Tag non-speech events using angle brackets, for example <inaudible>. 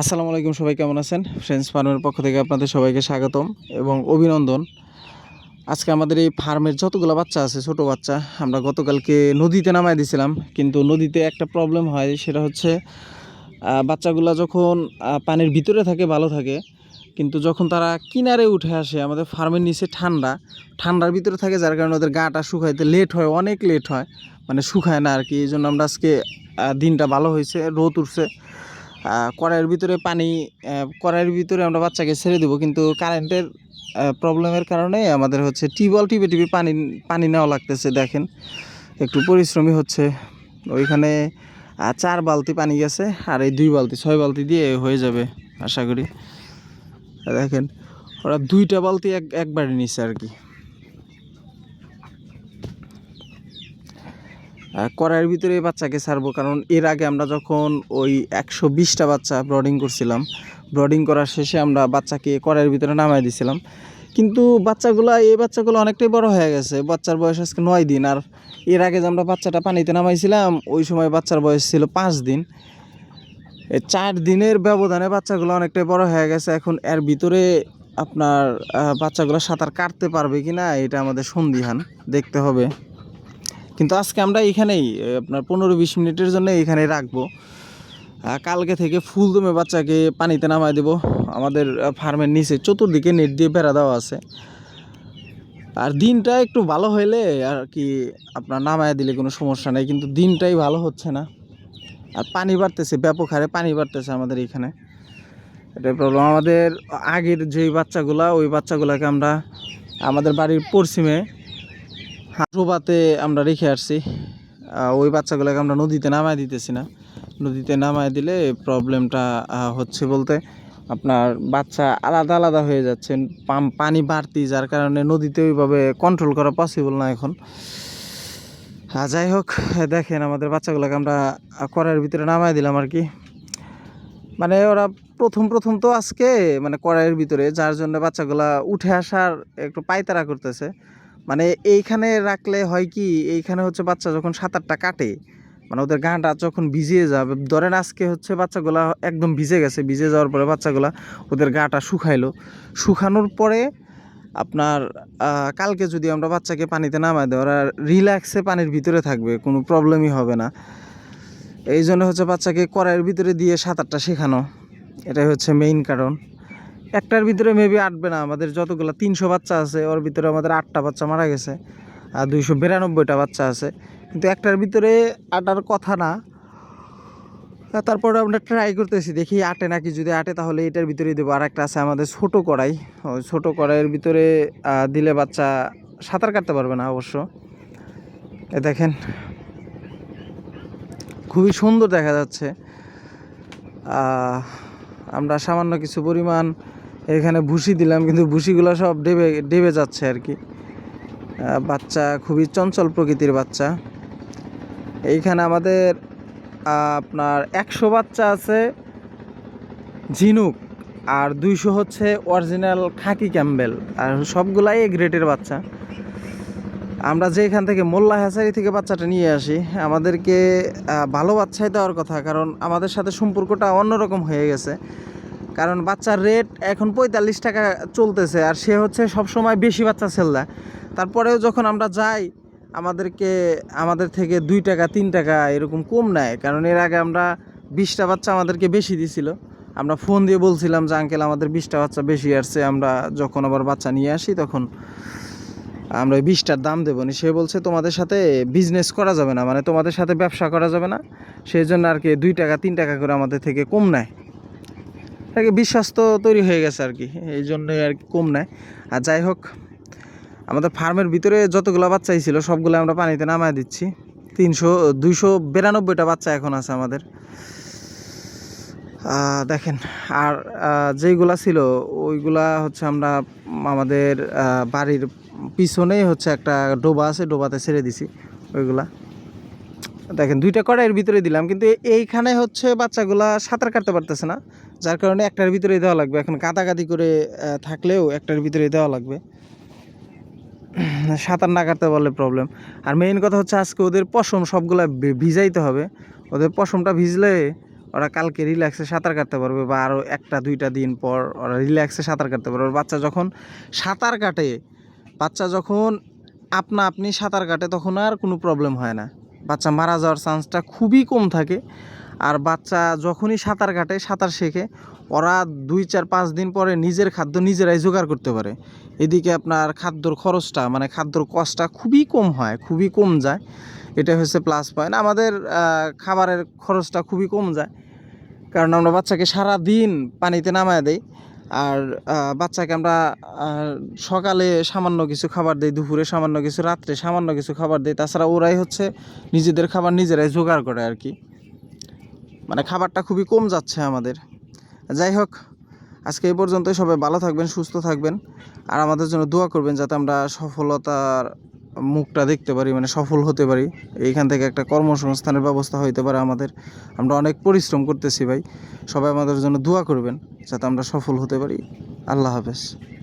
আসসালামু আলাইকুম, সবাই কেমন আছেন? ফ্রেন্ডস ফার্মের পক্ষ থেকে আপনাদের সবাইকে স্বাগতম এবং অভিনন্দন। আজকে আমাদের এই ফার্মের যতগুলো বাচ্চা আছে, ছোট বাচ্চা, আমরা গতকালকে নদীতে নামায় দিয়েছিলাম কিন্তু নদীতে একটা প্রবলেম হয়, সেটা হচ্ছে বাচ্চাগুলা যখন পানির ভিতরে থাকে, ভালো থাকে, কিন্তু যখন তারা কিনারে উঠে আসে, আমাদের ফার্মের নিচে ঠান্ডা, ঠান্ডার ভিতরে থাকে, যার কারণে ওদের গাটা শুকাইতে লেট হয়, অনেক লেট হয় মানে শুকায় না আর কি এই জন্য আমরা আজকে দিনটা ভালো হয়েছে, রোদ উঠছে। কড়াইয়ের ভিতরে পানি কড়াইয়ের ভিতরে আমরা বাচ্চাকে ছেড়ে দেবো, কিন্তু কারেন্টের প্রবলেমের কারণে আমাদের হচ্ছে টিউবওয়েল, টিপে টিপে পানি পানি নেওয়া লাগতেছে, দেখেন। একটু পরিশ্রমী হচ্ছে। ওইখানে চার বালতি পানি গেছে, আর এই দুই বালতি, ছয় বালতি দিয়ে হয়ে যাবে, আশা করি। দেখেন, ওরা দুইটা বালতি এক, একবারে নিচ্ছে আর কি। কড়াইয়ের ভিতরে এই বাচ্চাকে ছাড়বো। কারণ এর আগে আমরা যখন ওই একশো বিশটা বাচ্চা ব্রডিং করছিলাম, ব্রডিং করার শেষে আমরা বাচ্চাকে কড়াইয়ের ভিতরে নামাই দিছিলাম। কিন্তু বাচ্চাগুলো, এই বাচ্চাগুলো অনেকটাই বড় হয়ে গেছে। বাচ্চার বয়স আজকে নয় দিন। আর এর আগে যে আমরা বাচ্চাটা পানিতে নামাইছিলাম, ওই সময় বাচ্চার বয়স ছিল পাঁচ দিন। চার দিনের ব্যবধানে বাচ্চাগুলো অনেকটাই বড় হয়ে গেছে। এখন এর ভিতরে আপনার বাচ্চাগুলো সাঁতার কাটতে পারবে কি না এটা আমাদের সন্দিহান দেখতে হবে। কিন্তু আজকে আমরা এখানেই আপনার পনেরো বিশ মিনিটের জন্য এখানে রাখব। কালকে থেকে ফুল দমে বাচ্চাকে পানিতে নামায় দেবো। আমাদের ফার্মের নিচে চতুর্দিকে নেট দিয়ে বেড়া দেওয়া আছে। আর দিনটা একটু ভালো হইলে আর কি আপনার নামায় দিলে কোনো সমস্যা নেই, কিন্তু দিনটাই ভালো হচ্ছে না। আর পানি বাড়তেছে, ব্যাপক হারে পানি বাড়তেছে আমাদের এখানে। এটাই প্রবলেম আমাদের আগের যেই বাচ্চাগুলা, ওই বাচ্চাগুলাকে আমরা আমাদের বাড়ির পশ্চিমে ডোবাতে আমরা রেখে আসছি। ওই বাচ্চাগুলোকে আমরা নদীতে নামায় দিতেছি না। নদীতে নামায় দিলে প্রবলেমটা হচ্ছে বলতে আপনার বাচ্চা আলাদা আলাদা হয়ে যাচ্ছে পানি বাড়তি, যার কারণে নদীতে ওইভাবে কন্ট্রোল করা পসিবল না এখন। যাই হোক, দেখেন আমাদের বাচ্চাগুলোকে আমরা কড়াইয়ের ভিতরে নামায় দিলাম আর কি। মানে ওরা প্রথম প্রথম তো আজকে মানে কড়াইয়ের ভিতরে, যার জন্য বাচ্চাগুলা উঠে আসার একটু পায়তারা করতেছে। মানে এইখানে রাখলে হয় কি, এইখানে হচ্ছে বাচ্চা যখন সাঁতারটা কাটে মানে ওদের গাটা যখন ভিজিয়ে যাবে, ধরেন আজকে হচ্ছে বাচ্চাগুলা একদম ভিজে গেছে, ভিজে যাওয়ার পরে বাচ্চাগুলা ওদের গাটা শুকাইলো। শুকানোর পরে আপনার কালকে যদি আমরা বাচ্চাকে পানিতে নামাই দেয় ওরা রিল্যাক্সে পানির ভিতরে থাকবে, কোনো প্রবলেমই হবে না। এই জন্য হচ্ছে বাচ্চাকে কড়াইয়ের ভিতরে দিয়ে সাঁতারটা শেখানো, এটাই হচ্ছে মেইন কারণ। একটার ভিতরে মেবি আটবে না। আমাদের যতগুলো তিনশো বাচ্চা আছে, ওর ভিতরে আমাদের আটটা বাচ্চা মারা গেছে, আর দুইশো বিরানব্বইটা বাচ্চা আছে। কিন্তু একটার ভিতরে আটার কথা না। তারপরে আমরা ট্রাই করতেছি, দেখি আটে নাকি যদি আটে, তাহলে এটার ভিতরে দেবো। আর একটা আছে আমাদের ছোটো কড়াই। ওই ছোটো কড়াইয়ের ভিতরে দিলে বাচ্চা সাঁতার কাটতে পারবে না অবশ্য। এ দেখেন, খুবই সুন্দর দেখা যাচ্ছে। আমরা সামান্য কিছু পরিমাণ এখানে ভুসি দিলাম, কিন্তু ভুসিগুলো সব ডেবে ডেবে যাচ্ছে আর কি। বাচ্চা খুবই চঞ্চল প্রকৃতির বাচ্চা। এইখানে আমাদের আপনার একশো বাচ্চা আছে ঝিনুক, আর দুইশো হচ্ছে অরিজিনাল খাকি ক্যাম্বেল, আর সবগুলাই এ গ্রেটের বাচ্চা। আমরা যে এখান থেকে মোল্লা হ্যাচারি থেকে বাচ্চাটা নিয়ে আসি, আমাদেরকে ভালো বাচ্চাই দেওয়ার কথা, কারণ আমাদের সাথে সম্পর্কটা অন্যরকম হয়ে গেছে। কারণ বাচ্চার রেট এখন পঁয়তাল্লিশ টাকা চলতেছে আর সে হচ্ছে সব সময় বেশি বাচ্চা সেল দেয়। তারপরেও যখন আমরা যাই, আমাদেরকে, আমাদের থেকে দুই টাকা, তিন টাকা এরকম কম নেয়। কারণ এর আগে আমরা বিশটা বাচ্চা আমাদেরকে বেশি দিছিল। আমরা ফোন দিয়ে বলছিলাম যে আঙ্কেল আমাদের বিশটা বাচ্চা বেশি আসছে। আমরা যখন আবার বাচ্চা নিয়ে আসি তখন আমরা ওই বিশটার দাম দেবো না। সে বলছে, তোমাদের সাথে বিজনেস করা যাবে না। মানে তোমাদের সাথে ব্যবসা করা যাবে না। সেই জন্য আর কি দুই টাকা, তিন টাকা করে আমাদের থেকে কম নেয়। আর কি বিশ্বাস তো তৈরি হয়ে গেছে আর কি। এই জন্যই আর কি কম নেয় আর যাই হোক, আমাদের ফার্মের ভিতরে যতগুলো বাচ্চাই ছিল, সবগুলো আমরা পানিতে নামায় দিচ্ছি। তিনশো, দুইশো বিরানব্বইটা বাচ্চা এখন আছে আমাদের। দেখেন, আর যেইগুলা ছিল, ওইগুলা হচ্ছে আমরা আমাদের বাড়ির পিছনেই হচ্ছে একটা ডোবা আছে, ডোবাতে ছেড়ে দিছি ওইগুলা। দেখেন দুইটা কড়াইয়ের ভিতরে দিলাম, কিন্তু এইখানে হচ্ছে বাচ্চাগুলা সাঁতার কাটতে পারতেছে না, যার কারণে একটার ভিতরে দেওয়া লাগবে। এখন কাদাকাদি করে থাকলেও একটার ভিতরে দেওয়া লাগবে। <clears throat> সাঁতার না কাটতে পারলে প্রবলেম আর মেইন কথা হচ্ছে আজকে ওদের পশম সবগুলা ভিজাইতে হবে। ওদের পশমটা ভিজলে ওরা কালকে রিল্যাক্সে সাঁতার কাটতে পারবে বা আরও একটা, দুইটা দিন পর ওরা রিল্যাক্সে সাঁতার কাটতে পারবে। বাচ্চা যখন সাঁতার কাটে, বাচ্চা যখন আপনা আপনি সাঁতার কাটে, তখন আর কোনো প্রবলেম হয় না। বাচ্চা মারা যাওয়ার চান্সটা খুবই কম থাকে। আর বাচ্চা যখনই সাঁতার কাটে, সাঁতার শেখে, ওরা দুই, চার, পাঁচ দিন পরে নিজের খাদ্য নিজেরাই জোগাড় করতে পারে। এদিকে আপনার খাদ্যর খরচটা মানে খাদ্যর কষ্টটা খুবই কম হয়, খুবই কম যায়। এটা হচ্ছে প্লাস পয়েন্ট আমাদের খাবারের খরচটা খুবই কম যায়। কারণ আমরা বাচ্চাকে সারা দিন পানিতে নামায় দেই। আর বাচ্চাকে আমরা সকালে সামান্য কিছু খাবার দেই, দুপুরে সামান্য কিছু, রাত্রে সামান্য কিছু খাবার দেই। তাছাড়া ওরাই হচ্ছে নিজেদের খাবার নিজেরাই জোগাড় করে আর কি। মানে খাবারটা খুবই কম যাচ্ছে আমাদের। যাই হোক, আজকে এই পর্যন্তই। সবাই ভালো থাকবেন, সুস্থ থাকবেন। আর আমাদের জন্য দোয়া করবেন যাতে আমরা সফলতার মুখটা দেখতে পারি মানে সফল হতে পারি। এইখান থেকে একটা কর্মসংস্থানের ব্যবস্থা হইতে পারে আমাদের। আমরা অনেক পরিশ্রম করতেছি ভাই। সবাই আমাদের জন্য দোয়া করবেন, যাতে আমরা সফল হতে পারি। আল্লাহ হাফেজ।